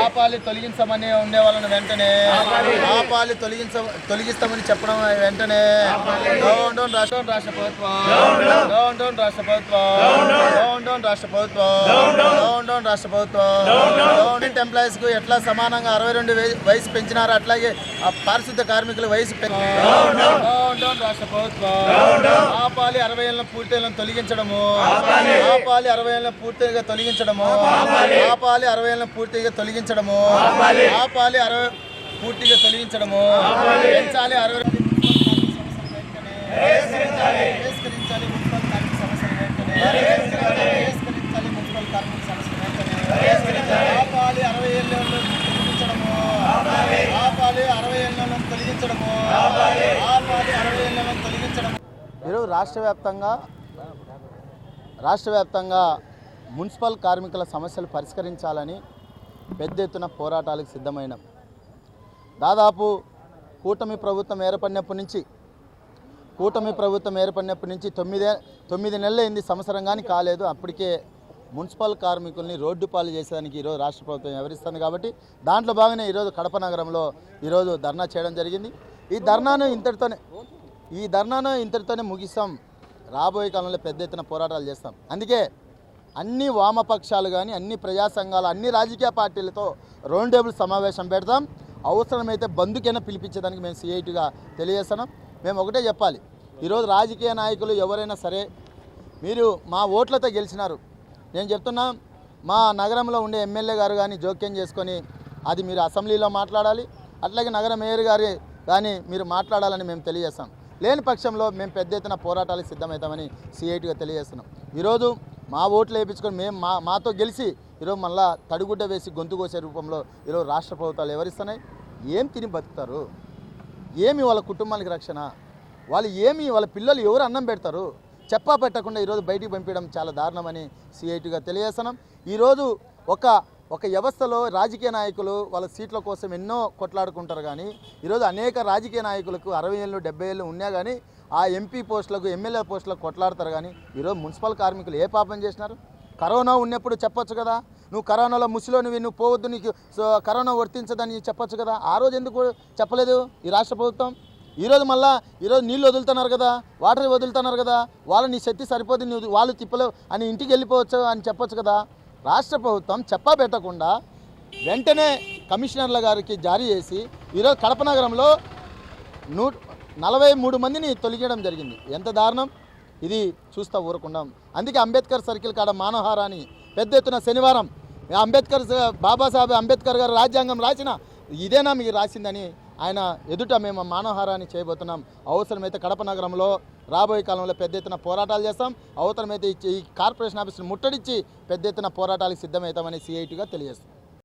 ఆపాలి తొలగించమని ఉండే వాళ్ళని వెంటనే ఆపాలి తొలగించ తొలగిస్తామని చెప్పడం వెంటనే రాష్ట్రం రాష్ట్ర ప్రభుత్వం రాష్ట్ర ప్రభుత్వం డౌన్ రాష్ట్ర ప్రభుత్వం. డౌన్ డౌన్ రాష్ట్ర ప్రభుత్వం. గవర్నమెంట్ ఎంప్లాయీస్కు ఎట్లా సమానంగా అరవై రెండు వయసు పెంచినారు అట్లాగే ఆ పారిశుద్ధ కార్మికుల వయసు డౌన్ డౌన్ రాష్ట్ర ప్రభుత్వం. ఆపాలి అరవై ఏళ్ళ పూర్తయిలను తొలగించడము. ఆపాలి. అరవై ఏళ్ళ పూర్తిగా తొలగించడము. ఆపాలి. అరవై ఏళ్ళ పూర్తిగా తొలగించడము. ఆపాలి. అరవై పూర్తిగా తొలగించడము. పెంచాలి అరవై పరిష్కరించాలి మున్సిపల్ కార్మిక సమస్యలు వెంటనే. పరిష్కరించాలి మున్సిపల్ కార్మిక సమస్యలు వెంటనే. ఆపాలి అరవై ఏళ్ళను తొలగించడము ఆపాలి అరవై ఏళ్ళను తొలగించడము ఆపాలి అరవై ఏళ్ళను తొలగించడము ఈరోజు రాష్ట్ర వ్యాప్తంగా రాష్ట్ర వ్యాప్తంగా మున్సిపల్ కార్మికుల సమస్యలు పరిష్కరించాలని పెద్ద ఎత్తున పోరాటాలకు సిద్ధమైనాం. దాదాపు కూటమి ప్రభుత్వం ఏర్పడినప్పటి నుంచి కూటమి ప్రభుత్వం ఏర్పడినప్పటి నుంచి తొమ్మిదే తొమ్మిది నెలలు అయింది సంవత్సరం కానీ కాలేదు. అప్పటికే మున్సిపల్ కార్మికుల్ని రోడ్డు పాలు చేసేదానికి ఈరోజు రాష్ట్ర ప్రభుత్వం వివరిస్తుంది కాబట్టి దాంట్లో భాగంగా ఈరోజు కడప నగరంలో ఈరోజు ధర్నా చేయడం జరిగింది. ఈ ధర్నాను ఇంతటితోనే ఈ ధర్నాను ఇంతటితోనే ముగిస్తాం. రాబోయే కాలంలో పెద్ద ఎత్తున పోరాటాలు చేస్తాం. అందుకే అన్ని వామపక్షాలు కానీ అన్ని ప్రజా సంఘాలు అన్ని రాజకీయ పార్టీలతో రౌండ్ టేబుల్ సమావేశం పెడతాం. అవసరమైతే బంధుకైనా పిలిపించేదానికి మేము సిఐటిగా తెలియజేస్తున్నాం. మేము ఒకటే చెప్పాలి. ఈరోజు రాజకీయ నాయకులు ఎవరైనా సరే మీరు మా ఓట్లతో గెలిచినారు. నేను చెప్తున్నా మా నగరంలో ఉండే ఎమ్మెల్యే గారు కానీ జోక్యం చేసుకొని అది మీరు అసెంబ్లీలో మాట్లాడాలి. అట్లాగే నగర మేయర్ గారి కానీ మీరు మాట్లాడాలని మేము తెలియజేస్తాం. లేని పక్షంలో మేము పెద్ద ఎత్తున పోరాటాలకు సిద్ధమవుతామని సిఐటిగా తెలియజేస్తున్నాం. ఈరోజు మా ఓట్లు వేయించుకొని మేము మా మాతో గెలిచి ఈరోజు మళ్ళా తడిగుడ్డ వేసి గొంతు కోసే రూపంలో ఈరోజు రాష్ట్ర ప్రభుత్వాలు ఎవరిస్తున్నాయి? ఏం తిని బతుకుతారు? ఏమి వాళ్ళ కుటుంబానికి రక్షణ? వాళ్ళు ఏమి వాళ్ళ పిల్లలు ఎవరు అన్నం పెడతారు? చెప్పా పెట్టకుండా ఈరోజు బయటికి పంపించడం చాలా దారుణమని సిఐటిగా తెలియజేస్తున్నాం. ఈరోజు ఒక ఒక వ్యవస్థలో రాజకీయ నాయకులు వాళ్ళ సీట్ల కోసం ఎన్నో కొట్లాడుకుంటారు కానీ ఈరోజు అనేక రాజకీయ నాయకులకు అరవై ఏళ్ళు డెబ్బై ఏళ్ళు ఉన్నా కానీ ఆ ఎంపీ పోస్టులకు ఎమ్మెల్యే పోస్టులకు కొట్లాడతారు కానీ ఈరోజు మున్సిపల్ కార్మికులు ఏ పాపం చేసినారు? కరోనా ఉన్నప్పుడు చెప్పొచ్చు కదా? నువ్వు కరోనాలో ముసిలో నువ్వు నువ్వు పోవద్దు నీకు సో కరోనా వర్తించదని చెప్పొచ్చు కదా? ఆ రోజు ఎందుకు చెప్పలేదు ఈ రాష్ట్ర ప్రభుత్వం? ఈరోజు మళ్ళా ఈరోజు నీళ్ళు వదులుతున్నారు కదా? వాటర్ వదులుతున్నారు కదా? వాళ్ళ నీ శక్తి సరిపోదు నువ్వు వాళ్ళు తిప్పలేవు అని ఇంటికి వెళ్ళిపోవచ్చు అని చెప్పొచ్చు కదా? రాష్ట్ర ప్రభుత్వం చెప్పబెట్టకుండా వెంటనే కమిషనర్ల గారికి జారీ చేసి ఈరోజు కడప నగరంలో నూ నలభై మూడు మందిని తొలగించడం జరిగింది. ఎంత దారుణం? ఇది చూస్తా ఊరకుండా అందుకే అంబేద్కర్ సర్కిల్ కాడ మానవహారాన్ని పెద్ద ఎత్తున శనివారం అంబేద్కర్ బాబాసాహెబ్ అంబేద్కర్ గారు రాజ్యాంగం రాసిన ఇదేనా మీకు రాసిందని ఆయన ఎదుట మేము మానవహారాన్ని చేయబోతున్నాం. అవసరమైతే కడప నగరంలో రాబోయే కాలంలో పెద్ద ఎత్తున పోరాటాలు చేస్తాం. అవసరమైతే ఈ- కార్పొరేషన్ ఆఫీసును ముట్టడించి పెద్ద ఎత్తున పోరాటాలకు సిద్ధమవుతామని సిఐటిగా తెలియజేస్తాం